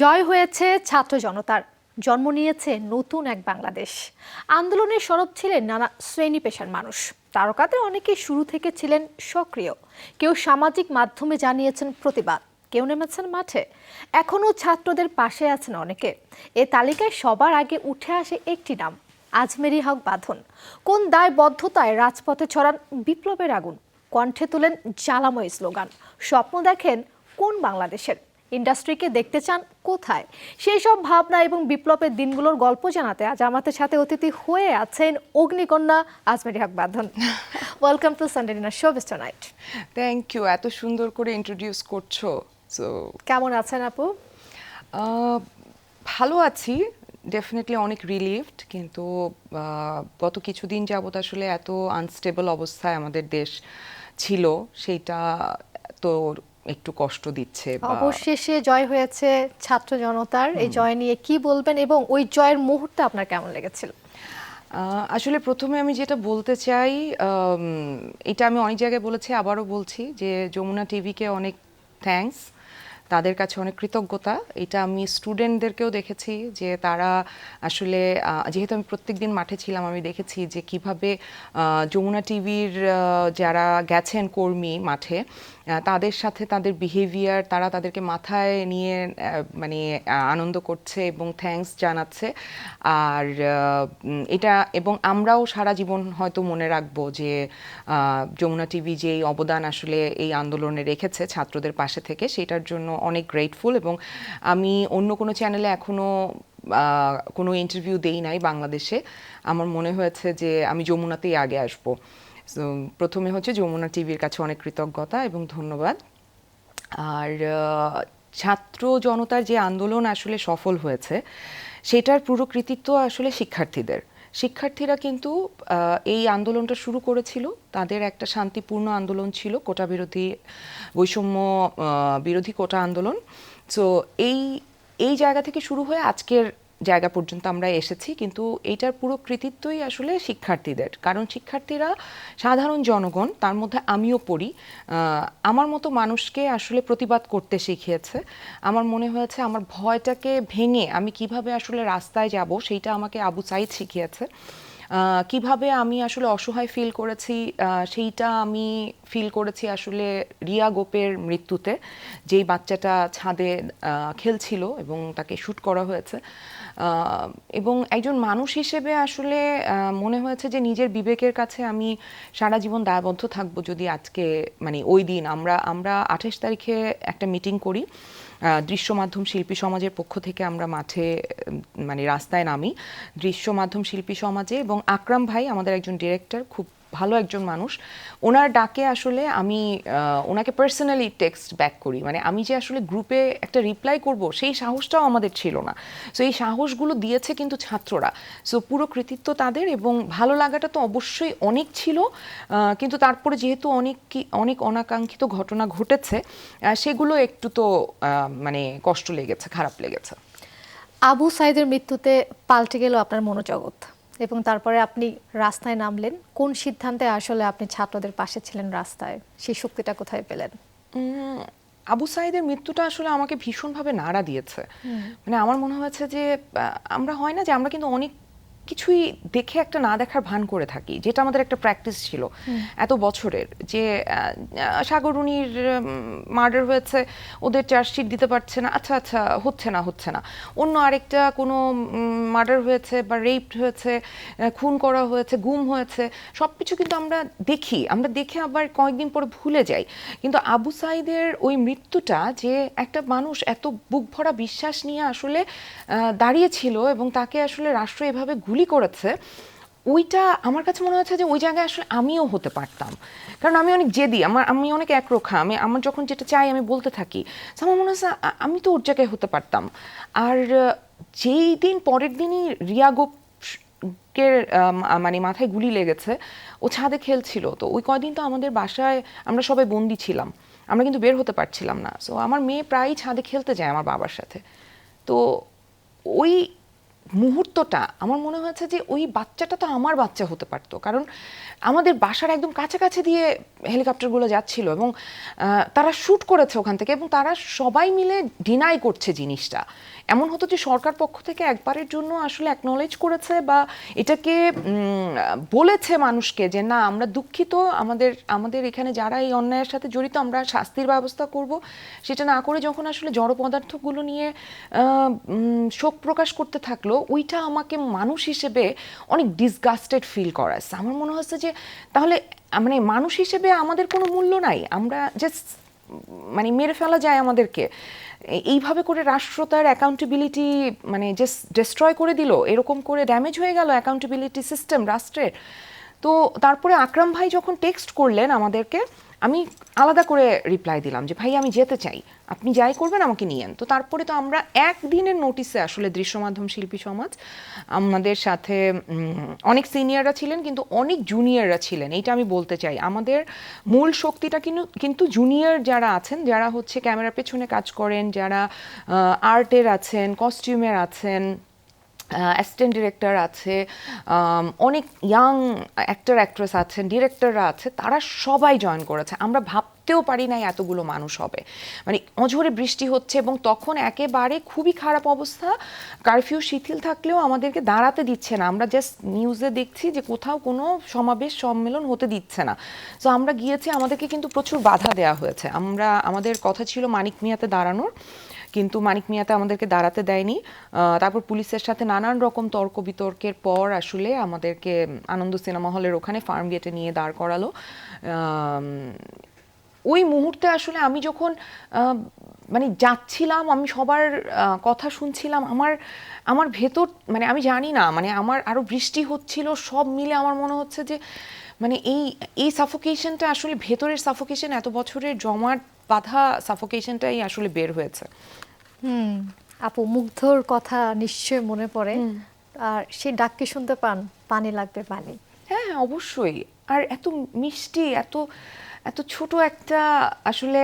জয় হয়েছে ছাত্র জনতার। জন্ম নিয়েছে নতুন এক বাংলাদেশ। আন্দোলনের সরব ছিলেন নানা শ্রেণি পেশার মানুষ। তারকাদের অনেকে শুরু থেকে ছিলেন সক্রিয়। কেউ সামাজিক মাধ্যমে জানিয়েছেন প্রতিবাদ, কেউ নেমেছেন মাঠে। এখনও ছাত্রদের পাশে আছেন অনেকে। এ তালিকায় সবার আগে উঠে আসে একটি নাম, আজমেরি হক বাঁধন। কোন দায়বদ্ধতায় রাজপথে ছড়ান বিপ্লবের আগুন? কণ্ঠে তোলেন জ্বালাময় স্লোগান। স্বপ্ন দেখেন কোন বাংলাদেশের? ইন্ডাস্ট্রিকে দেখতে চান কোথায়? সেই সব ভাবনা এবং বিপ্লবের দিনগুলোর গল্প জানাতে আজ আমাদের সাথে অতিথি হয়ে আছেন অগ্নিকন্যা Azmeri Haque Badhon. Welcome to Sunday dinner show বিস্টার night thank you এত সুন্দর করে ইন্ট্রোডিউস করছ সো কেমন আছেন আপু? ভালো আছি ডেফিনেটলি অনেক রিলিভড কিন্তু গত কিছুদিন যাবত আসলে এত আনস্টেবল অবস্থায় আমাদের দেশ ছিল সেইটা তো একটু কষ্ট দিচ্ছে অবশেষে জয় হয়েছে ছাত্র জনতার। এই জয় নিয়ে কি বলবেন এবং ওই জয়ের মুহূর্তে আপনার কেমন লেগেছিল? আসলে প্রথমে আমি যেটা বলতে চাই এটা আমি অনেক জায়গায় বলেছি আবারও বলছি যে যমুনা টিভিকে অনেক থ্যাঙ্কস তাদের কাছে অনেক কৃতজ্ঞতা। এটা আমি স্টুডেন্টদেরকেও দেখেছি যে তারা আসলে যেহেতু আমি প্রত্যেকদিন মাঠে ছিলাম আমি দেখেছি যে কীভাবে যমুনা টিভির যারা গেছেন কর্মী মাঠে তাদের সাথে তাদের বিহেভিয়ার তারা তাদেরকে মাথায় নিয়ে মানে আনন্দ করছে এবং থ্যাঙ্কস জানাচ্ছে। আর এটা, এবং আমরাও সারা জীবন হয়তো মনে রাখব যে যমুনা টিভি যেই অবদান আসলে এই আন্দোলনে রেখেছে ছাত্রদের পাশে থেকে, সেটার জন্য অনেক গ্রেটফুল এবং আমি অন্য কোনো চ্যানেলে এখনও কোনো ইন্টারভিউ দেই নাই বাংলাদেশে। আমার মনে হয়েছে যে, আমি যমুনাতেই আগে আসব। So, প্রথমে হচ্ছে যমুনা টিভির কাছে অনেক কৃতজ্ঞতা এবং ধন্যবাদ। আর ছাত্র জনতার যে আন্দোলন আসলে সফল হয়েছে সেটার পুরো কৃতিত্ব আসলে শিক্ষার্থীদের। শিক্ষার্থীরা কিন্তু এই আন্দোলনটা শুরু করেছিল। তাদের একটা শান্তিপূর্ণ আন্দোলন ছিল কোটা বিরোধী বৈষম্য বিরোধী কোটা আন্দোলন। সো এই এই জায়গা থেকে শুরু হয়ে আজকের জায়গা পর্যন্ত আমরা এসেছি, কিন্তু এইটার পুরো কৃতিত্বই আসলে শিক্ষার্থীদের। কারণ শিক্ষার্থীরা সাধারণ জনগণ, তার মধ্যে আমিও পড়ি আমার মতো মানুষকে আসলে প্রতিবাদ করতে শিখিয়েছে। আমার মনে হয়েছে আমার ভয়টাকে ভেঙে আমি কীভাবে আসলে রাস্তায় যাব সেইটা আমাকে আবু সাইদ শিখিয়েছে। কীভাবে আমি আসলে অসহায় ফিল করেছি সেইটা আমি ফিল করেছি আসলে রিয়া গোপের মৃত্যুতে। যেই বাচ্চাটা ছাদে খেলছিল এবং তাকে শ্যুট করা হয়েছে। এবং একজন মানুষ হিসেবে আসলে মনে হয়েছে যে নিজের বিবেকের কাছে আমি সারা জীবন দায়বদ্ধ থাকব যদি আজকে মানে ওই দিন আমরা আমরা আঠাশ তারিখে একটা মিটিং করি দৃশ্য মাধ্যম শিল্পী সমাজের পক্ষ থেকে আমরা মাঠে মানে রাস্তায় নামি, দৃশ্য মাধ্যম শিল্পী সমাজে এবং আকরাম ভাই আমাদের একজন ডিরেক্টর খুব ভালো একজন মানুষ, ওনার ডাকে আসলে আমি ওনাকে পার্সোনালি টেক্সট ব্যাক করি। মানে আমি যে আসলে গ্রুপে একটা রিপ্লাই করব, সেই সাহসটাও আমাদের ছিল না। সো এই সাহসগুলো দিয়েছে কিন্তু ছাত্ররা। সো পুরো কৃতিত্ব তাদের এবং ভালো লাগাটা তো অবশ্যই অনেক ছিল কিন্তু তারপরে যেহেতু অনেক কি- অনেক অনাকাঙ্ক্ষিত ঘটনা ঘটেছে সেগুলো একটু তো মানে কষ্ট লেগেছে, খারাপ লেগেছে। আবু সাইদের মৃত্যুতে পাল্টে গেল আপনার মনোজগৎ। এবং তারপরে আপনি রাস্তায় নামলেন কোন সিদ্ধান্তে আসলে আপনি ছাত্রদের পাশে ছিলেন রাস্তায়? সেই শক্তিটা কোথায় পেলেন? উম, আবু সাইদের মৃত্যুটা আসলে আমাকে ভীষণভাবে নাড়া দিয়েছে। মানে আমার মনে হয়েছে যে আমরা হয় না যে আমরা কিন্তু অনেক কিছুই দেখে একটা না দেখার ভান করে থাকি যেটা আমাদের একটা প্র্যাকটিস ছিল। এত বছরের যে সাগরুনির মার্ডার হয়েছে ওদের চার্জশিট দিতে পারছে না আচ্ছা আচ্ছা হচ্ছে না হচ্ছে না। অন্য আরেকটা কোনো মার্ডার হয়েছে বা রেপ হয়েছে খুন করা হয়েছে গুম হয়েছে সব কিছু কিন্তু আমরা দেখি। আমরা দেখে আবার কয়েকদিন পরে ভুলে যাই। কিন্তু আবু সাইদের ওই মৃত্যুটা যে একটা মানুষ এত বুক ভরা বিশ্বাস নিয়ে আসলে দাঁড়িয়েছিল এবং তাকে আসলে রাষ্ট্র এভাবে গুলি করেছে, ওইটা আমার কাছে মনে হচ্ছে যে ওই জায়গায় আসলে আমিও হতে পারতাম। কারণ আমি অনেক জেদি, আমার, আমি অনেক একরোখা, আমি, আমার যখন যেটা চাই আমি বলতে থাকি। আমার মনে হচ্ছে আমি তো ওর জায়গায় হতে পারতাম। আর যেই দিন পরের দিনই রিয়া গোপ কে মানে মাথায় গুলি লেগেছে, ও ছাদে খেলছিল। তো ওই কয়দিন তো আমাদের বাসায় আমরা সবাই বন্দি ছিলাম। আমরা কিন্তু বের হতে পারছিলাম না। সো আমার মেয়ে প্রায়ই ছাদে খেলতে যায় আমার বাবার সাথে। তো ওই মুহূর্তটা আমার মনে হয়েছে যে ওই বাচ্চাটা তো আমার বাচ্চা হতে পারতো। কারণ আমাদের বাসার একদম কাছাকাছি দিয়ে হেলিকপ্টারগুলো যাচ্ছিল এবং তারা শ্যুট করেছে ওখান থেকে এবং তারা সবাই মিলে ডিনাই করছে জিনিসটা। এমন হতো যে সরকার পক্ষ থেকে একবারের জন্য আসলে অ্যাকনলেজ করেছে বা এটাকে বলেছে মানুষকে যে না, আমরা দুঃখিত, আমাদের আমাদের এখানে যারা এই অন্যায়ের সাথে জড়িত, আমরা শাস্তির ব্যবস্থা করব। সেটা না করে যখন আসলে জড় পদার্থগুলো নিয়ে শোক প্রকাশ করতে থাকল ওইটা আমাকে মানুষ হিসেবে অনেক ডিসগাস্টেড ফিল করাচ্ছে। আমার মনে হচ্ছে যে, তাহলে মানে মানুষ হিসেবে আমাদের কোনো মূল্য নাই। আমরা জাস্ট মানে মেরে ফেলা যায় আমাদেরকে। এইভাবে করে রাষ্ট্র তার অ্যাকাউন্টেবিলিটি মানে জাস্ট ডিস্ট্রয় করে দিল, এরকম করে ড্যামেজ হয়ে গেল অ্যাকাউন্টেবিলিটি সিস্টেম রাষ্ট্রের। তো তারপরে আকরাম ভাই যখন টেক্সট করলেন আমাদেরকে আমি আলাদা করে রিপ্লাই দিলাম যে ভাই আমি যেতে চাই। আপনি যাই করবেন, আমাকে নিয়েন তো তারপরে তো আমরা একদিনের নোটিসে আসলে দৃশ্য মাধ্যম শিল্পী সমাজ, আমাদের সাথে অনেক সিনিয়ররা ছিলেন, কিন্তু অনেক জুনিয়ররা ছিলেন। এইটা আমি বলতে চাই। আমাদের মূল শক্তিটা কিন্তু কিন্তু জুনিয়র যারা আছেন, যারা হচ্ছে ক্যামেরার পেছনে কাজ করেন, যারা আর্টের আছেন কস্টিউমের আছেন অ্যাসিস্ট্যান্ট ডিরেক্টর আছে অনেক ইয়াং অ্যাক্টর অ্যাক্ট্রেস আছেন ডিরেক্টররা আছে, তারা সবাই জয়েন করেছে। আমরা ভাবতেও পারি নাই এতগুলো মানুষ হবে। মানে অঝরে বৃষ্টি হচ্ছে এবং তখন একেবারে খুবই খারাপ অবস্থা। কারফিউ শিথিল থাকলেও আমাদেরকে দাঁড়াতে দিচ্ছে না। আমরা জাস্ট নিউজে দেখছি যে কোথাও কোনো সমাবেশ, সম্মেলন হতে দিচ্ছে না। তো আমরা গিয়েছি, আমাদেরকে কিন্তু প্রচুর বাধা দেওয়া হয়েছে। আমরা, আমাদের কথা ছিল মানিক মিয়াতে দাঁড়ানোর। কিন্তু মানিক মিয়াতে আমাদেরকে দাঁড়াতে দেয়নি। তারপর পুলিশের সাথে নানান রকম তর্ক বিতর্কের পর আসলে আমাদেরকে আনন্দ সিনেমা হলের ওখানে ফার্ম গেটে নিয়ে দাঁড় করালো। ওই মুহূর্তে আসলে আমি যখন মানে যাচ্ছিলাম, আমি সবার কথা শুনছিলাম, আমার আমার ভেতর মানে আমি জানি না মানে আমার আরও বৃষ্টি হচ্ছিল, সব মিলে আমার মনে হচ্ছে যে মানে এই এই সাফোকেশনটা আসলে ভেতরের সাফোকেশন এত বছরের জমাট বাধা সাফোকেশনটাই আসলে বের হয়েছে। হুম আপু মুগ্ধর কথা নিশ্চয় মনে পড়ে। আর সেই ডাককে শুনতে পান পানি লাগবে পানি। হ্যাঁ অবশ্যই। আর এত মিষ্টি এত এত ছোট একটা আসলে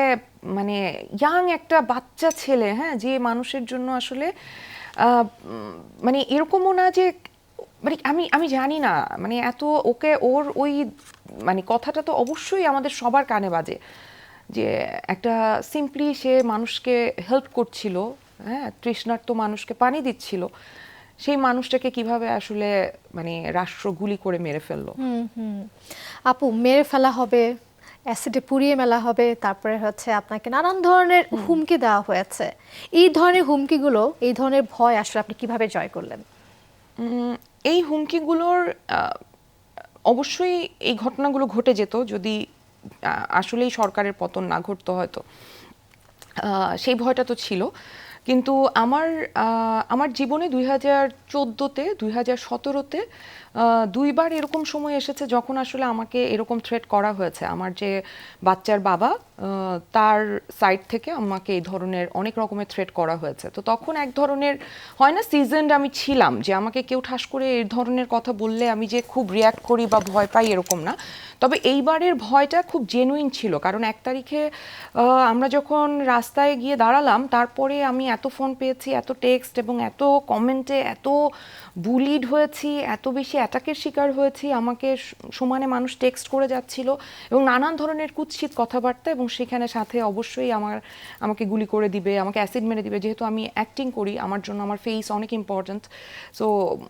মানে ইয়াং একটা বাচ্চা ছেলে হ্যাঁ যে মানুষের জন্য আসলে আহ, মানে এরকমও না যে মানে আমি আমি জানি না মানে এত ওকে ওর ওই মানে কথাটা তো অবশ্যই আমাদের সবার কানে বাজে। যে একটা সিম্পলি সে মানুষকে হেল্প করছিল হ্যাঁ তৃষ্ণার্ত মানুষকে পানি দিচ্ছিল সেই মানুষটাকে কীভাবে আসলে মানে রাষ্ট্র গুলি করে মেরে ফেলল? হুম হুম। আপু মেরে ফেলা হবে অ্যাসিডে পুড়িয়ে মেলা হবে তারপরে হচ্ছে আপনাকে নানান ধরনের হুমকি দেওয়া হয়েছে। এই ধরনের হুমকিগুলো এই ধরনের ভয় আসলে আপনি কীভাবে জয় করলেন? এই হুমকিগুলোর অবশ্যই এই ঘটনাগুলো ঘটে যেত যদি আসলেই সরকারের পতন না ঘটতো হয়তো। সেই ভয়টা তো ছিল। কিন্তু আমার আমার জীবনে দুই হাজার চোদ্দোতে, দুই হাজার সতেরোতে দুইবার এরকম সময় এসেছে যখন আসলে আমাকে এরকম থ্রেট করা হয়েছে। আমার যে বাচ্চার বাবা তার সাইড থেকে আমাকে এই ধরনের অনেক রকমের থ্রেট করা হয়েছে। তো তখন এক ধরনের হয় না সিজনড আমি ছিলাম যে আমাকে কেউ ঠাস করে এই ধরনের কথা বললে আমি যে খুব রিয়াক্ট করি বা ভয় পাই এরকম না। তবে এইবারের ভয়টা খুব জেনুইন ছিল, কারণ এক তারিখে আমরা যখন রাস্তায় গিয়ে দাঁড়ালাম, তারপরে আমি এত ফোন পেয়েছি, এত টেক্সট এবং এত কমেন্টে এত বুলিড হয়েছি, এত বেশি অ্যাটাকের শিকার হয়েছি, আমাকে সমানে মানুষ টেক্সট করে যাচ্ছিল এবং নানান ধরনের কুৎসিত কথাবার্তা এবং সেখানে সাথে অবশ্যই আমার, আমাকে গুলি করে দিবে, আমাকে অ্যাসিড মেরে দিবে। যেহেতু আমি অ্যাক্টিং করি, আমার জন্য আমার ফেস অনেক ইম্পর্ট্যান্ট সো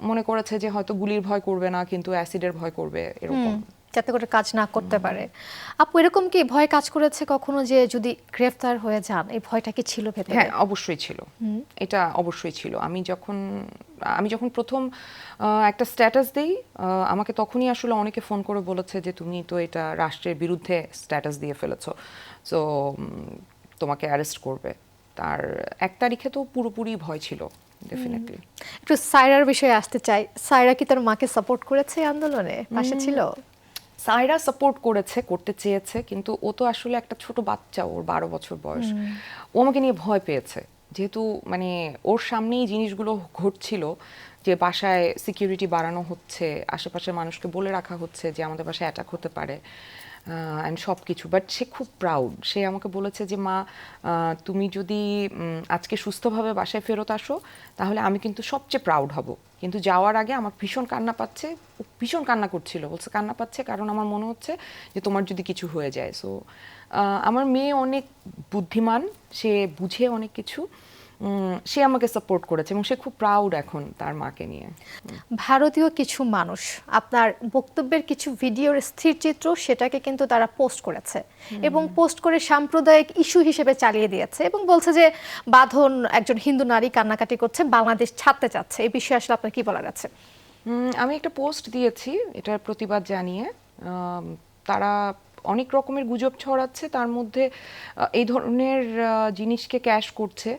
মনে করেছে যে হয়তো গুলির ভয় করবে না, কিন্তু অ্যাসিডের ভয় করবে এরকম। যাতে করে কাজ না করতে পারে। আপু এরকম কি ভয় কাজ করেছে কখনো যে যদি গ্রেফতার হয়ে যান এই ভয়টা কি ছিল ভেতরে? হ্যাঁ অবশ্যই ছিল। এটা অবশ্যই ছিল। আমি যখন আমি যখন প্রথম একটা স্ট্যাটাস দেই আমাকে তখনই আসলে অনেকে ফোন করে বলেছে যে তুমি তো এটা রাষ্ট্রের বিরুদ্ধে স্ট্যাটাস দিয়ে ফেলেছো। সো তোমাকে অ্যারেস্ট করবে। তার এক তারিখে তো পুরোপুরি ভয় ছিল ডেফিনেটলি একটু সায়রার বিষয়ে আসতে চাই। সায়রা কি তার মাকে সাপোর্ট করেছে আন্দোলনে? পাশে ছিল? সায়রা সাপোর্ট করেছে করতে চেয়েছে কিন্তু ও তো আসলে একটা ছোট বাচ্চা ওর বারো বছর বয়স। ও আমাকে নিয়ে ভয় পেয়েছে। যেহেতু মানে ওর সামনেই জিনিসগুলো ঘটছিল যে বাসায় সিকিউরিটি বাড়ানো হচ্ছে আশেপাশের মানুষকে বলে রাখা হচ্ছে যে আমাদের বাসায় অ্যাটাক হতে পারে। অ্যান্ড সব কিছু বাট সে খুব প্রাউড সে আমাকে বলেছে যে, মা তুমি যদি আজকে সুস্থভাবে বাসায় ফেরত আসো, তাহলে আমি কিন্তু সবচেয়ে প্রাউড হব। কিন্তু যাওয়ার আগে আমার ভীষণ কান্না পাচ্ছে। ভীষণ কান্না করছিল। বলছে, কান্না পাচ্ছে কারণ আমার মনে হচ্ছে যে, তোমার যদি কিছু হয়ে যায়। সো আমার মেয়ে অনেক বুদ্ধিমান। সে বুঝে অনেক কিছু। সে আমাকে সাপোর্ট করেছে এবং সে খুব প্রাউড এখন তার মাকে নিয়ে। ভারতীয় কিছু মানুষ আপনার বক্তব্যের কিছু ভিডিওর স্থির চিত্র সেটাকে কিন্তু তারা পোস্ট করেছে এবং পোস্ট করে সাম্প্রদায়িক ইস্যু হিসেবে চালিয়ে দিয়েছে এবং বলছে যে বাঁধন একজন হিন্দু নারী কান্নাকাটি করছে বাংলাদেশ ছাড়তে চাচ্ছে। এই বিষয়ে আসলে আপনার কি বলার আছে? আমি একটা পোস্ট দিয়েছি এটার প্রতিবাদ জানিয়ে। তারা অনেক রকমের গুজব ছড়াচ্ছে তার মধ্যে এই ধরনের জিনিসকে ক্যাশ করছে।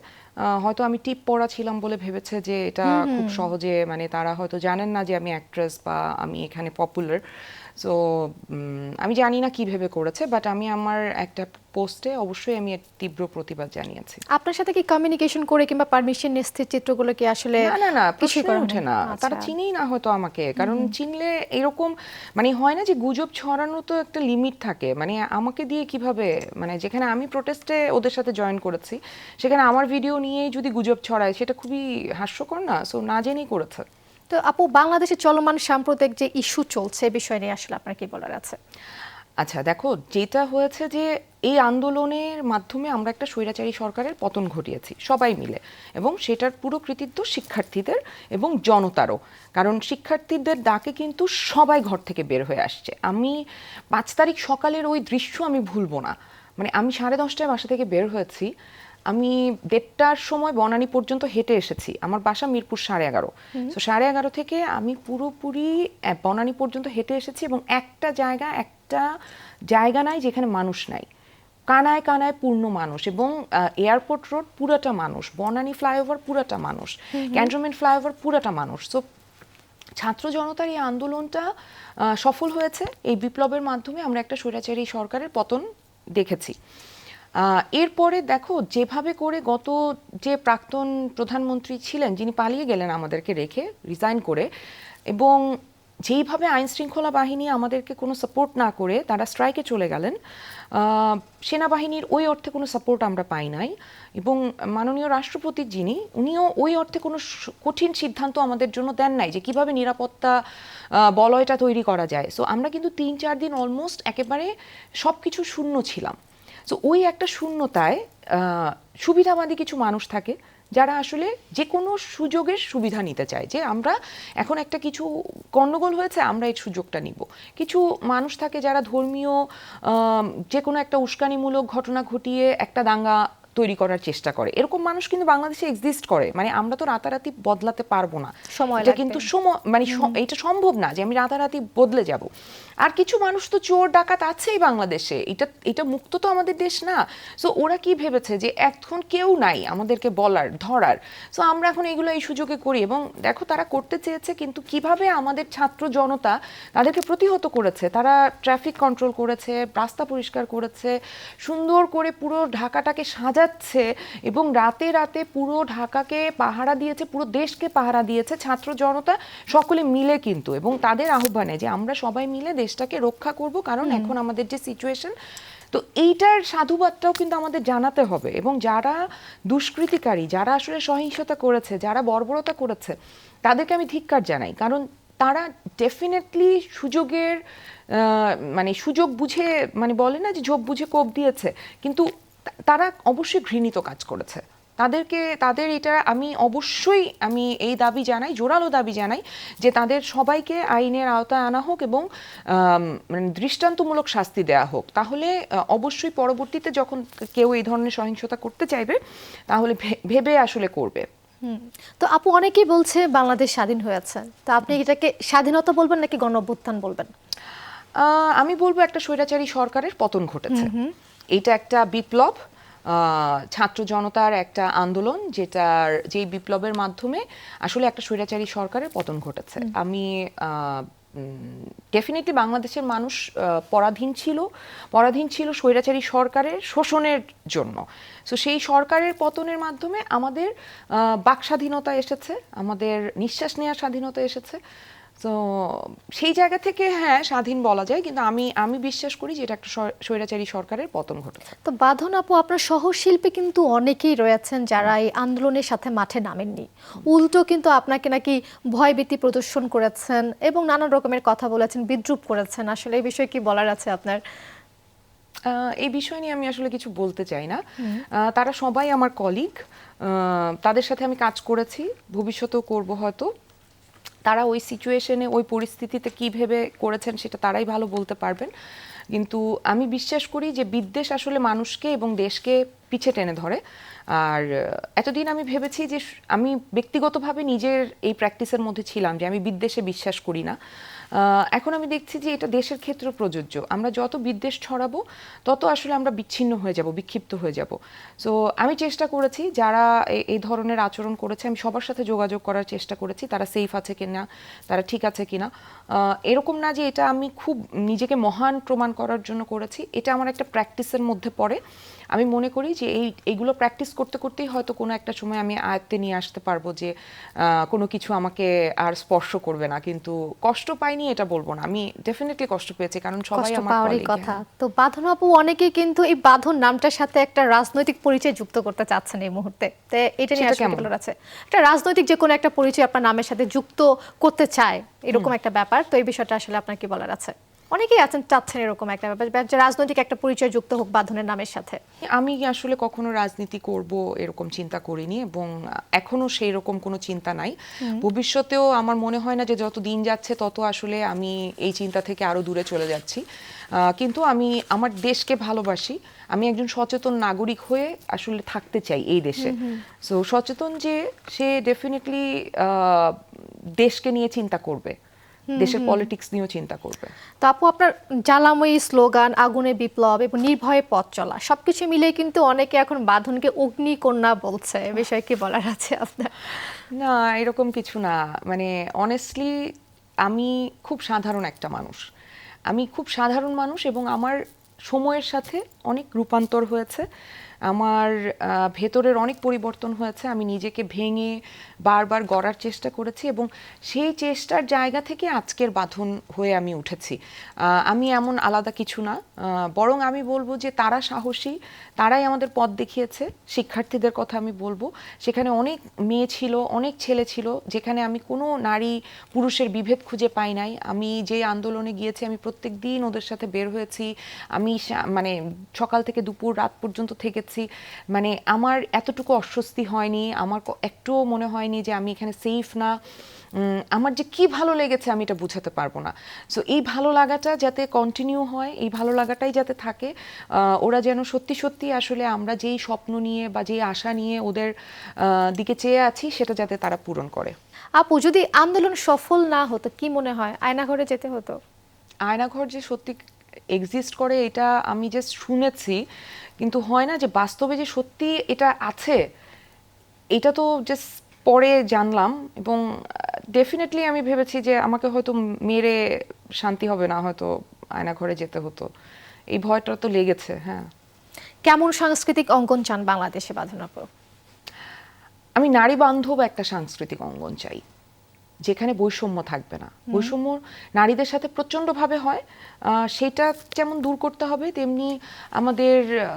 হয়তো আমি টিপ পড়া ছিলাম বলে ভেবেছে যে এটা খুব সহজে মানে তারা হয়তো জানেন না যে আমি অ্যাক্ট্রেস বা আমি এখানে পপুলার সো আমি জানি না কি ভেবে করেছে বাট আমি আমার একটা পোস্টে অবশ্যই আমি তীব্র প্রতিবাদ জানিয়েছি। আপনার সাথে কি কমিউনিকেশন করে কিংবা পারমিশন নিয়ে চিত্রগুলো কি আসলে না না প্রশ্নই করা ওঠে না। আচ্ছা। তারা চিনেই না হয়তো আমাকে কারণ চিনলে এরকম মানে হয় না যে গুজব ছড়ানো তো একটা লিমিট থাকে। মানে আমাকে দিয়ে কীভাবে মানে যেখানে আমি প্রোটেস্টে ওদের সাথে জয়েন করেছি সেখানে আমার ভিডিও নিয়েই যদি গুজব ছড়ায় সেটা খুবই হাস্যকর না? সো না জেনেই করেছে। তো আপু, বাংলাদেশে চলমান সাম্প্রতিক যে ইস্যু চলছে বিষয় নিয়ে আসলে আপনার কি বলার আছে? আচ্ছা দেখো, যেটা হয়েছে যে এই আন্দোলনের মাধ্যমে আমরা একটা স্বৈরাচারী সরকারের পতন ঘটিয়েছি, সবাই মিলে। এবং সেটার পুরো কৃতিত্ব শিক্ষার্থীদের এবং জনতারও। কারণ শিক্ষার্থীদের ডাকে কিন্তু সবাই ঘর থেকে বের হয়ে আসছে। আমি পাঁচ তারিখ সকালের ওই দৃশ্য আমি ভুলবো না। মানে আমি সাড়ে দশটায় বাসা থেকে বের হয়েছি। আমি দেড়টার সময় বনানী পর্যন্ত হেঁটে এসেছি। আমার বাসা মিরপুর সাড়ে এগারো। তো সাড়ে এগারো থেকে আমি পুরোপুরি বনানী পর্যন্ত হেঁটে এসেছি এবং একটা জায়গা একটা জায়গা নাই যেখানে মানুষ নাই। কানায় কানায় পূর্ণ মানুষ এবং এয়ারপোর্ট রোড পুরাটা মানুষ বনানী ফ্লাইওভার পুরাটা মানুষ ক্যান্টনমেন্ট ফ্লাইওভার পুরাটা মানুষ। সো ছাত্র জনতার এই আন্দোলনটা সফল হয়েছে। এই বিপ্লবের মাধ্যমে আমরা একটা স্বৈরাচারী সরকারের পতন দেখেছি। এরপরে দেখো, যেভাবে করে গত যে প্রাক্তন প্রধানমন্ত্রী ছিলেন, যিনি পালিয়ে গেলেন আমাদেরকে রেখে রিজাইন করে, এবং যেইভাবে আইন শৃঙ্খলা বাহিনী আমাদেরকে কোনো সাপোর্ট না করে তারা স্ট্রাইকে চলে গেলেন সেনাবাহিনীর ওই অর্থে কোনো সাপোর্ট আমরা পাই নাই, এবং মাননীয় রাষ্ট্রপতি যিনি, উনিও ওই অর্থে কোনো কঠিন সিদ্ধান্ত আমাদের জন্য দেন নাই যে কীভাবে নিরাপত্তা বলয়টা তৈরি করা যায়। সো আমরা কিন্তু তিন চার দিন অলমোস্ট একেবারে সব কিছু শূন্য ছিলাম। সো ওই একটা শূন্যতায় সুবিধাবাদী কিছু মানুষ থাকে যারা আসলে যে কোনো সুযোগের সুবিধা নিতে চায়। যে আমরা এখন একটা কিছু গণ্ডগোল হয়েছে, আমরা এই সুযোগটা নিব। কিছু মানুষ থাকে যারা ধর্মীয় যে কোনো একটা উস্কানিমূলক ঘটনা ঘটিয়ে একটা দাঙ্গা তৈরি করার চেষ্টা করে। এরকম মানুষ কিন্তু বাংলাদেশে এক্সিস্ট করে। মানে আমরা তো রাতারাতি বদলাতে পারব না। এটা কিন্তু সময় মানে এটা সম্ভব না যে আমি রাতারাতি বদলে যাব। আর কিছু মানুষ তো চোর ডাকাত আছেই বাংলাদেশে। এটা এটা মুক্ত তো আমাদের দেশ না। সো ওরা কি ভেবেছে যে এখন কেউ নাই আমাদেরকে বলার ধরার? সো আমরা এখন এগুলো এই সুযোগে করি এবং দেখো তারা করতে চেয়েছে কিন্তু কীভাবে আমাদের ছাত্র জনতা তাদেরকে প্রতিহত করেছে? তারা ট্রাফিক কন্ট্রোল করেছে রাস্তা পরিষ্কার করেছে সুন্দর করে পুরো ঢাকাটাকে সাজাচ্ছে এবং রাতে রাতে পুরো ঢাকাকে পাহারা দিয়েছে পুরো দেশকে পাহারা দিয়েছে ছাত্র জনতা। সকলে মিলে কিন্তু এবং তাদের আহ্বানে যে আমরা সবাই মিলে দেশটাকে রক্ষা করব কারণ এখন আমাদের যে সিচুয়েশন তো এইটার সাধুবাদটাও কিন্তু আমাদের জানাতে হবে এবং যারা দুষ্কৃতিকারী যারা আসলে সহিংসতা করেছে যারা বর্বরতা করেছে তাদেরকে আমি ধিক্কার জানাই। কারণ তারা ডেফিনেটলি সুযোগের আহ, মানে সুযোগ বুঝে মানে বলে না যে ঝোপ বুঝে কোপ দিয়েছে কিন্তু তারা অবশ্যই ঘৃণিত কাজ করেছে। তাদেরকে তাদের এটা আমি অবশ্যই আমি এই দাবি জানাই জোরালো দাবি জানাই যে তাদের সবাইকে আইনের আওতায় আনা হোক এবং মানে দৃষ্টান্তমূলক শাস্তি দেওয়া হোক। তাহলে অবশ্যই পরবর্তীতে যখন কেউ এই ধরনের সহিংসতা করতে চাইবে তাহলে ভেবে আসলে করবে। তো আপু অনেকেই বলছে বাংলাদেশ স্বাধীন হয়েছে তো আপনি এটাকে স্বাধীনতা বলবেন নাকি গণ অভ্যুত্থান বলবেন আমি বলব একটা স্বৈরাচারী সরকারের পতন ঘটেছে। এটা একটা বিপ্লব ছাত্র জনতার একটা আন্দোলন যেটার যেই বিপ্লবের মাধ্যমে আসলে একটা স্বৈরাচারী সরকারের পতন ঘটেছে। আমি ডেফিনেটলি বাংলাদেশের মানুষ পরাধীন ছিল পরাধীন ছিল স্বৈরাচারী সরকারের শোষণের জন্য। সো সেই সরকারের পতনের মাধ্যমে আমাদের বাক স্বাধীনতা এসেছে আমাদের নিঃশ্বাস নেওয়ার স্বাধীনতা এসেছে। তো সেই জায়গা থেকে হ্যাঁ স্বাধীন বলা যায় কিন্তু আমি আমি বিশ্বাস করি যে এটা একটা স্বৈ- স্বৈরাচারী সরকারের পতন ঘটেছে। তো বাঁধন আপু আপনার সহশিল্পী কিন্তু অনেকেই রয়েছেন যারা এই আন্দোলনের সাথে মাঠে নামেননি। উল্টো কিন্তু আপনাকে নাকি ভয়ভীতি প্রদর্শন করেছেন এবং নানান রকমের কথা বলেছেন বিদ্রুপ করেছেন। আসলে এই বিষয়ে কি বলার আছে আপনার? এই বিষয় নিয়ে আমি আসলে কিছু বলতে চাই না। তারা সবাই আমার কলিগ তাদের সাথে আমি কাজ করেছি ভবিষ্যতেও করব হয়তো। তারা ওই সিচুয়েশনে ওই পরিস্থিতিতে কী ভেবে করেছেন সেটা তারাই ভালো বলতে পারবেন। কিন্তু আমি বিশ্বাস করি যে বিদ্বেষ আসলে মানুষকে এবং দেশকে পিছে টেনে ধরে। আর এতদিন আমি ভেবেছি যে আমি ব্যক্তিগতভাবে নিজের এই প্র্যাকটিসের মধ্যে ছিলাম যে আমি বিদ্বেষে বিশ্বাস করি না। এখন আমি দেখছি যে এটা দেশের ক্ষেত্রে প্রযোজ্য। আমরা যত বিদ্বেষ ছড়াবো, তত আসলে আমরা বিচ্ছিন্ন হয়ে যাব, বিক্ষিপ্ত হয়ে যাব। সো আমি চেষ্টা করেছি, যারা এই ধরনের আচরণ করেছে, আমি সবার সাথে যোগাযোগ করার চেষ্টা করেছি, তারা সেফ আছে কিনা, তারা ঠিক আছে কিনা। এরকম না যে এটা আমি খুব নিজেকে মহান প্রমাণ করার জন্য করেছি, এটা আমার একটা প্র্যাকটিসের মধ্যে পড়ে। আমি মনে করি যে এই এইগুলো প্র্যাকটিস করতে করতেই হয়তো কোনো একটা সময় আমি আয়ত্তে নিয়ে আসতে পারব যে কোনো কিছু আমাকে আর স্পর্শ করবে না। কিন্তু কষ্ট পাইনি এটা বলব না। আমি ডেফিনেটলি কষ্ট পেয়েছি কারণ সবাই আমার কথা। হ্যাঁ। তো বাঁধন আপু অনেকেই কিন্তু এই বাঁধন নামটার সাথে একটা রাজনৈতিক পরিচয় যুক্ত করতে চাচ্ছেন এই মুহূর্তে। তো এটা নিয়ে আসলে আছে। একটা রাজনৈতিক যে কোনো একটা পরিচয় আপনার নামের সাথে যুক্ত করতে চায় এরকম একটা ব্যাপার। তো এই বিষয়টা আসলে আপনার কি বলার আছে? অনেকেই আছেন চাচ্ছেন এরকম একটা ব্যাপার যে রাজনৈতিক একটা পরিচয় যুক্ত হোক বাঁধনের নামের সাথে। আমি আসলে কখনো রাজনীতি করব এরকম চিন্তা করিনি এবং এখনও সেই রকম কোনো চিন্তা নাই। ভবিষ্যতেও আমার মনে হয় না যে যত দিন যাচ্ছে তত আসলে আমি এই চিন্তা থেকে আরও দূরে চলে যাচ্ছি। কিন্তু আমি আমার দেশকে ভালোবাসি আমি একজন সচেতন নাগরিক হয়ে আসলে থাকতে চাই এই দেশে। সো সচেতন যে সে ডেফিনেটলি দেশকে নিয়ে চিন্তা করবে। দেশের পলিটিক্স নিয়েও চিন্তা করবে। তো আপু আপনার জ্বালাময়ী স্লোগান আগুনে বিপ্লব এবং নির্ভয়ে পথ চলা সবকিছু মিলে কিন্তু অনেকে এখন বাঁধনকে অগ্নিকন্যা বলছে। এ বিষয়ে কি বলার আছে আপনার? না এরকম কিছু না। মানে অনেস্টলি আমি খুব সাধারণ একটা মানুষ। আমি খুব সাধারণ মানুষ এবং আমার সময়ের সাথে অনেক রূপান্তর হয়েছে। আমার ভেতরের অনেক পরিবর্তন হয়েছে। আমি নিজেকে ভেঙে বারবার গড়ার চেষ্টা করেছি এবং সেই চেষ্টার জায়গা থেকে আজকের বাঁধন হয়ে আমি উঠেছি। আমি এমন আলাদা কিছু না বরং আমি বলব যে তারা সাহসী, তারাই আমাদের পথ দেখিয়েছে। শিক্ষার্থীদের কথা আমি বলব। সেখানে অনেক মেয়ে ছিল, অনেক ছেলে ছিল, যেখানে আমি কোনো নারী পুরুষের বিভেদ খুঁজে পাই নাই। আমি যে আন্দোলনে গিয়েছি, আমি প্রত্যেক দিন ওদের সাথে বের হয়েছি। আমি মানে সকাল থেকে দুপুর রাত পর্যন্ত থেকেছি মানে আমার এতটুকু অস্বস্তি হয়নি আমার একটুও মনে হয়নি যে আমি এখানে সেফ না। আমার যে কি ভালো লেগেছে আমি এটা বুঝাতে পারব না। সো এই ভালো লাগাটা যাতে কন্টিনিউ হয় এই ভালো লাগাটাই যাতে থাকে ওরা যেন সত্যি সত্যি আসলে আমরা যেই স্বপ্ন নিয়ে বা যেই আশা নিয়ে ওদের দিকে চেয়ে আছি সেটা যাতে তারা পূরণ করে। আপু যদি আন্দোলন সফল না হতো কি মনে হয়? আয়নাঘরে যেতে হতো? আয়নাঘর যে সত্যি এক্সিস্ট করে এটা আমি জাস্ট শুনেছি। কিন্তু হয় না যে বাস্তবে যে সত্যি এটা আছে এটা তো জাস্ট পরে জানলাম এবং ডেফিনেটলি আমি ভেবেছি যে আমাকে হয়তো মেরে শান্তি হবে না হয়তো আয়নাঘরে যেতে হতো। এই ভয়টা তো লেগেছে হ্যাঁ। কেমন সাংস্কৃতিক অঙ্কন চান বাংলাদেশে বাঁধন আপু আমি নারী বান্ধব একটা সাংস্কৃতিক অঙ্গন চাই। যেখানে বৈষম্য থাকবে না। বৈষম্য নারীদের সাথে প্রচণ্ডভাবে হয়। আহ, সেটা যেমন দূর করতে হবে তেমনি আমাদের আহ,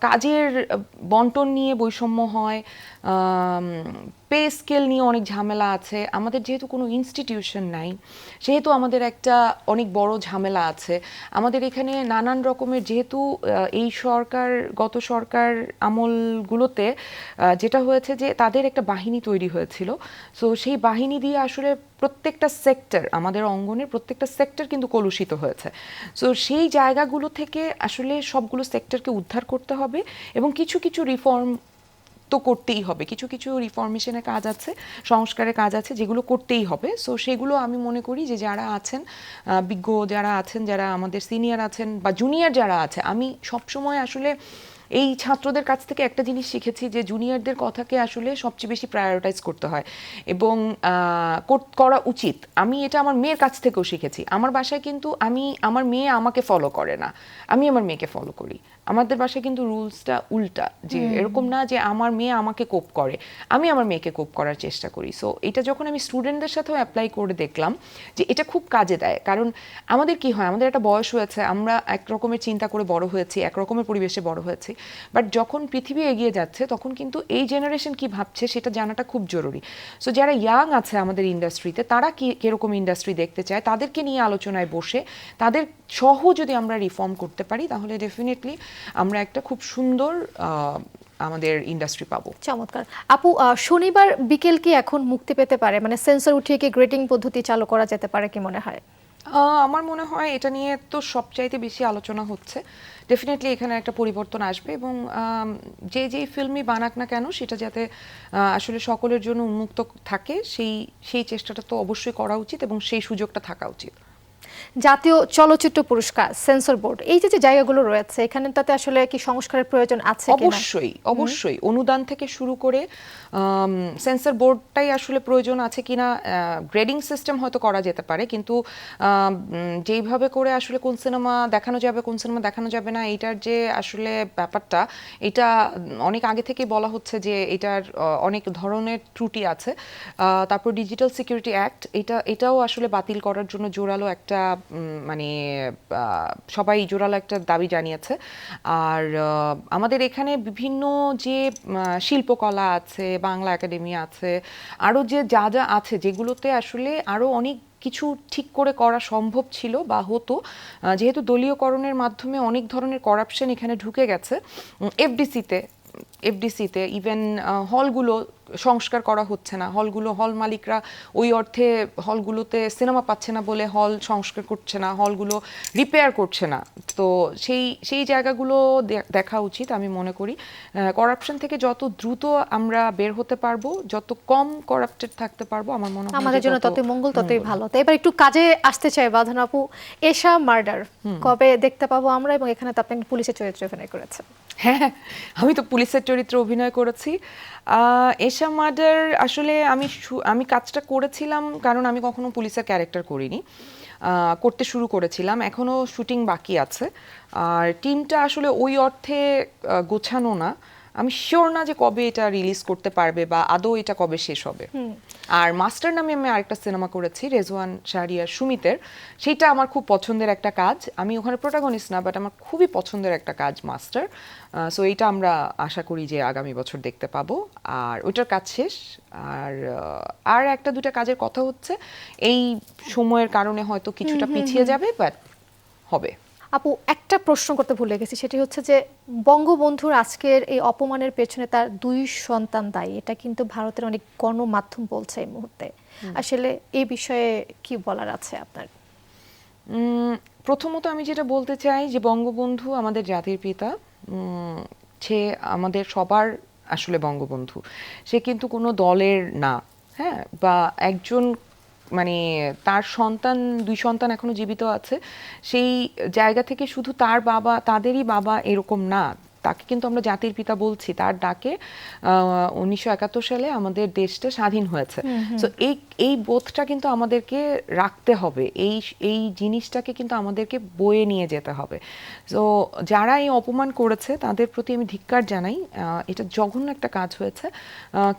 কাজের বন্টন নিয়ে বৈষম্য হয়। পে স্কেল নিয়ে অনেক ঝামেলা আছে। আমাদের যেহেতু কোনো ইনস্টিটিউশন নাই, সেহেতু আমাদের একটা অনেক বড় ঝামেলা আছে। আমাদের এখানে নানান রকমের যেহেতু এই সরকার, গত সরকার আমলগুলোতে যেটা হয়েছে যে তাদের একটা বাহিনী তৈরি হয়েছিল। সো সেই বাহিনী দিয়ে আসলে প্রত্যেকটা সেক্টর আমাদের অঙ্গনের প্রত্যেকটা সেক্টর কিন্তু কলুষিত হয়েছে। সো সেই জায়গাগুলো থেকে আসলে সবগুলো সেক্টরকে উদ্ধার করতে হবে এবং কিছু কিছু রিফর্ম তো করতেই হবে। কিছু কিছু রিফরমেশনের কাজ আছে, সংস্কারের কাজ আছে যেগুলো করতেই হবে। সো সেগুলো আমি মনে করি যে যারা আছেন বিজ্ঞ যারা আছেন, যারা আমাদের সিনিয়র আছেন বা জুনিয়র যারা আছে, আমি সবসময় আসলে এই ছাত্রদের কাছ থেকে একটা জিনিস শিখেছি যে জুনিয়রদের কথাকে আসলে সবচেয়ে বেশি প্রায়োরিটাইজ করতে হয় এবং করা উচিত। আমি এটা আমার মেয়ের কাছ থেকেও শিখেছি। আমার বাসায় কিন্তু আমি আমার মেয়ে আমাকে ফলো করে না। আমি আমার মেয়েকে ফলো করি। আমাদের বাসায় কিন্তু রুলসটা উল্টা যে এরকম না যে আমার মেয়ে আমাকে কোপ করে। আমি আমার মেয়েকে কোপ করার চেষ্টা করি। সো এটা যখন আমি স্টুডেন্টদের সাথেও অ্যাপ্লাই করে দেখলাম যে এটা খুব কাজে দেয়। কারণ আমাদের কি হয়? আমাদের একটা বয়স হয়েছে। আমরা এক রকমের চিন্তা করে বড় হয়েছি এক রকমের পরিবেশে বড় হয়েছি। বাট যখন পৃথিবী এগিয়ে যাচ্ছে, তখন কিন্তু এই জেনারেশন কি ভাবছে সেটা জানাটা খুব জরুরি। সো যারা ইয়াং আছে আমাদের ইন্ডাস্ট্রিতে তারা কি, কীরকম ইন্ডাস্ট্রি দেখতে চায়, তাদেরকে নিয়ে আলোচনায় বসে, তাদের সহ যদি আমরা রিফর্ম করতে পারি, তাহলে ডেফিনেটলি আমরা একটা খুব সুন্দর আমাদের ইন্ডাস্ট্রি পাবো। চমৎকার। আপু শনিবার বিকেল কি এখন মুক্তি পেতে পারে? মানে সেন্সর উঠিয়ে কি গ্রেডিং পদ্ধতি চালু করা যেতে পারে কি মনে হয়? আমার মনে হয় এটা নিয়ে তো সবচাইতে বেশি আলোচনা হচ্ছে। ডেফিনেটলি এখানে একটা পরিবর্তন আসবে এবং যে যেই ফিল্মই বানাক না কেন সেটা যাতে আসলে সকলের জন্য উন্মুক্ত থাকে, সেই সেই চেষ্টাটা তো অবশ্যই করা উচিত এবং সেই সুযোগটা থাকা উচিত। জাতীয় চলচ্চিত্র পুরস্কার সেন্সর বোর্ড। এই যে যে জায়গাগুলো রয়েছে এখানে তাতে আসলে কি সংস্কারের প্রয়োজন আছে অবশ্যই অবশ্যই। অনুদান থেকে শুরু করে সেন্সর বোর্ডটাই আসলে প্রয়োজন আছে কিনা গ্রেডিং সিস্টেম হয়তো করা যেতে পারে কিন্তু যেইভাবে করে আসলে কোন সিনেমা দেখানো যাবে কোন সিনেমা দেখানো যাবে না এইটার যে আসলে ব্যাপারটা এটা অনেক আগে থেকে বলা হচ্ছে যে এটার অনেক ধরনের ত্রুটি আছে। তারপর ডিজিটাল সিকিউরিটি অ্যাক্ট এটা এটাও আসলে বাতিল করার জন্য জোরালো একটা মানে সবাই জোরালো একটা দাবি জানিয়েছে। আর আমাদের এখানে বিভিন্ন যে শিল্পকলা আছে, বাংলা একাডেমি আছে আরও যে, যা যা আছে, যেগুলোতে আসলে আরও অনেক কিছু ঠিক করে করা সম্ভব ছিল বা হতো যেহেতু দলীয়করণের মাধ্যমে অনেক ধরনের করাপশন এখানে ঢুকে গেছে এফডিসিতে এফডিসিতে ইভেন হলগুলো সংস্কার করা হচ্ছে না। হলগুলো হল মালিকরা ওই অর্থে হলগুলোতে সিনেমা পাচ্ছে না বলে হল সংস্কার করছে না হলগুলো রিপেয়ার করছে না। তো সেই সেই জায়গাগুলো দেখা উচিত আমি মনে করি। করাপশন থেকে যত দ্রুত আমরা বের হতে পারব যত কম করাপ্টেড থাকতে পারব আমার মনে হয় আমাদের জন্য তত ততই মঙ্গল ততই ভালো। তো এবার একটু কাজে আসতে চাই বাঁধন আপু। এশা মার্ডার কবে দেখতে পাবো আমরা? এবং এখানে তো আপনি পুলিশের চরিত্রে অভিনয় করেছেন। হ্যাঁ আমি তো পুলিশের চরিত্রে অভিনয় করেছি। এশা মার্ডার আসলে আমি আমি কাজটা করেছিলাম কারণ আমি কখনো পুলিশের ক্যারেক্টার করিনি। করতে শুরু করেছিলাম। এখনও শুটিং বাকি আছে। আর টিমটা আসলে ওই অর্থে গোছানো না। আমি শিওর না যে কবে এটা রিলিজ করতে পারবে বা আদৌ এটা কবে শেষ হবে। আর মাস্টার নামে আমি আরেকটা সিনেমা করেছি রেজওয়ান শাহরিয়ার সুমিতের। সেটা আমার খুব পছন্দের একটা কাজ। আমি ওখানে প্রোটাগনিস্ট না বাট আমার খুবই পছন্দের একটা কাজ মাস্টার। সো এইটা আমরা আশা করি যে আগামী বছর দেখতে পাবো। আর ওইটার কাজ শেষ। আর আর একটা দুটা কাজের কথা হচ্ছে এই সময়ের কারণে হয়তো কিছুটা পিছিয়ে যাবে বাট হবে। আপু একটা প্রশ্ন করতে ভুলে গেছি। সেটি হচ্ছে যে বঙ্গবন্ধুর আজকের এই অপমানের পেছনে তার দুই সন্তান দায়ী। এটা কিন্তু ভারতের অনেক গণমাধ্যম বলছে এই মুহূর্তে। আসলে এই বিষয়ে কি বলার আছে আপনার? প্রথমত আমি যেটা বলতে চাই যে বঙ্গবন্ধু আমাদের জাতির পিতা। সে আমাদের সবার আসলে বঙ্গবন্ধু। সে কিন্তু কোনো দলের না হ্যাঁ? বা একজন মানে তার সন্তান, দুই সন্তান এখনও জীবিত আছে, সেই জায়গা থেকে শুধু তার বাবা, তাদেরই বাবা এরকম না। তাকে কিন্তু আমরা জাতির পিতা বলছি তার ডাকে উনিশশো একাত্তর সালে আমাদের দেশটা স্বাধীন হয়েছে। তো এই এই বোধটা কিন্তু আমাদেরকে রাখতে হবে। এই এই জিনিসটাকে কিন্তু আমাদেরকে বয়ে নিয়ে যেতে হবে। তো যারা এই অপমান করেছে তাদের প্রতি আমি ধিক্কার জানাই। এটা জঘন্য একটা কাজ হয়েছে।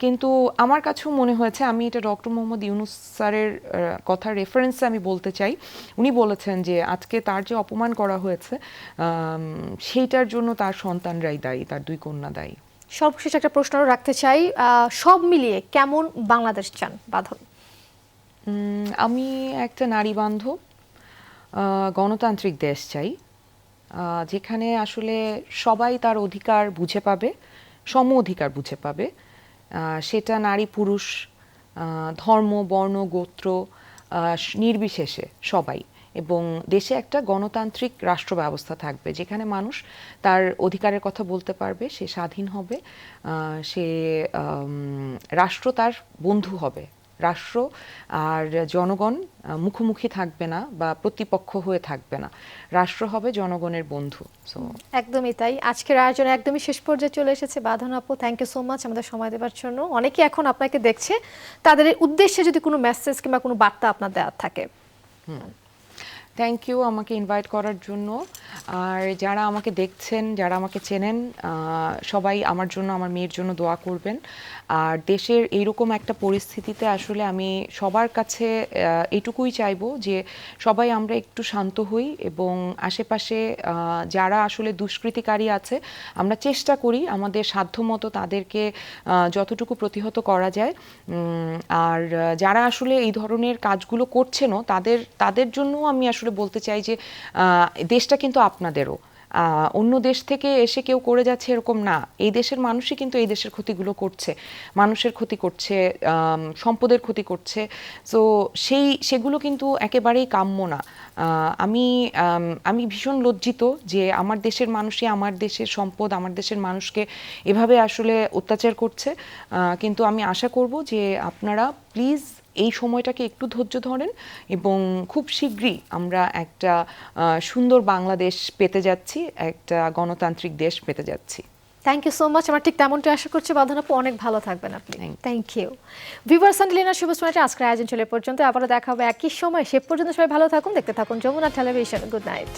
কিন্তু আমার কাছেও মনে হয়েছে আমি এটা ডক্টর মোহাম্মদ ইউনুস স্যারের কথা রেফারেন্সে আমি বলতে চাই। উনি বলেছেন যে আজকে তার যে অপমান করা হয়েছে সেইটার জন্য তার সন্তানরাই দায়ী তার দুই কন্যা দায়ী। সর্বশেষ একটা প্রশ্ন রাখতে চাই সব মিলিয়ে কেমন বাংলাদেশ চান বাঁধন? আমি একটা নারী বান্ধব গণতান্ত্রিক দেশ চাই আহ, যেখানে আসলে সবাই তার অধিকার বুঝে পাবে সম অধিকার বুঝে পাবে। সেটা নারী পুরুষ ধর্ম বর্ণ গোত্র নির্বিশেষে সবাই। এবং দেশে একটা গণতান্ত্রিক রাষ্ট্র ব্যবস্থা থাকবে যেখানে মানুষ তার অধিকারের কথা বলতে পারবে সে স্বাধীন হবে সে রাষ্ট্র তার বন্ধু হবে। রাষ্ট্র আর জনগণ মুখোমুখি থাকবে না বা প্রতিপক্ষ হয়ে থাকবে না। রাষ্ট্র হবে জনগণের বন্ধু সো একদমই তাই। আজকের আয়োজনে একদমই শেষ পর্যায়ে চলে এসেছে বাঁধন আপু। থ্যাংক ইউ সো মাচ আমাদের সময় দেওয়ার জন্য। অনেকে এখন আপনাকে দেখছে। তাদের উদ্দেশ্যে যদি কোনো মেসেজ কিংবা কোনো বার্তা আপনার দেওয়ার থাকে। থ্যাংক ইউ আমাকে ইনভাইট করার জন্য। আর যারা আমাকে দেখছেন, যারা আমাকে চেনেন সবাই আমার জন্য, আমার মেয়ের জন্য দোয়া করবেন। আর দেশের এইরকম একটা পরিস্থিতিতে আসলে আমি সবার কাছে এটুকুই চাইব যে সবাই আমরা একটু শান্ত হই এবং আশেপাশে যারা আসলে দুষ্কৃতিকারী আছে, আমরা চেষ্টা করি আমাদের সাধ্যমতো তাদেরকে যতটুকু প্রতিহত করা যায়। আর যারা আসলে এই ধরনের কাজগুলো করছেনও, তাদের তাদের জন্যও আমি আসলে বলতে চাই যে দেশটা কিন্তু আপনাদেরও। অন্য দেশ থেকে এসে কেউ করে যাচ্ছে এরকম না। এই দেশের মানুষই কিন্তু এই দেশের ক্ষতিগুলো করছে। মানুষের ক্ষতি করছে সম্পদের ক্ষতি করছে। তো সেই, সেগুলো কিন্তু একেবারেই কাম্য না। আমি আমি ভীষণ লজ্জিত যে আমার দেশের মানুষই আমার দেশের সম্পদ, আমার দেশের মানুষকে এভাবে আসলে অত্যাচার করছে। কিন্তু আমি আশা করব যে আপনারা প্লিজ এই সময়টাকে একটু ধৈর্য ধরেন এবং খুব শীঘ্রই আমরা একটা সুন্দর বাংলাদেশ পেতে যাচ্ছি একটা গণতান্ত্রিক দেশ পেতে যাচ্ছি। থ্যাংক ইউ সো মাচ আমার ঠিক তেমনটা আশা করছি বাঁধন আপু অনেক ভালো থাকবেন আপনি। Thank you viewers and Lina শুভ সময়টা আজকের আয়োজন চলে পর্যন্ত। আবারও দেখা হবে একই সময়। সে পর্যন্ত সবাই ভালো থাকুন। দেখতে থাকুন যমুনা টেলিভিশন। Good night.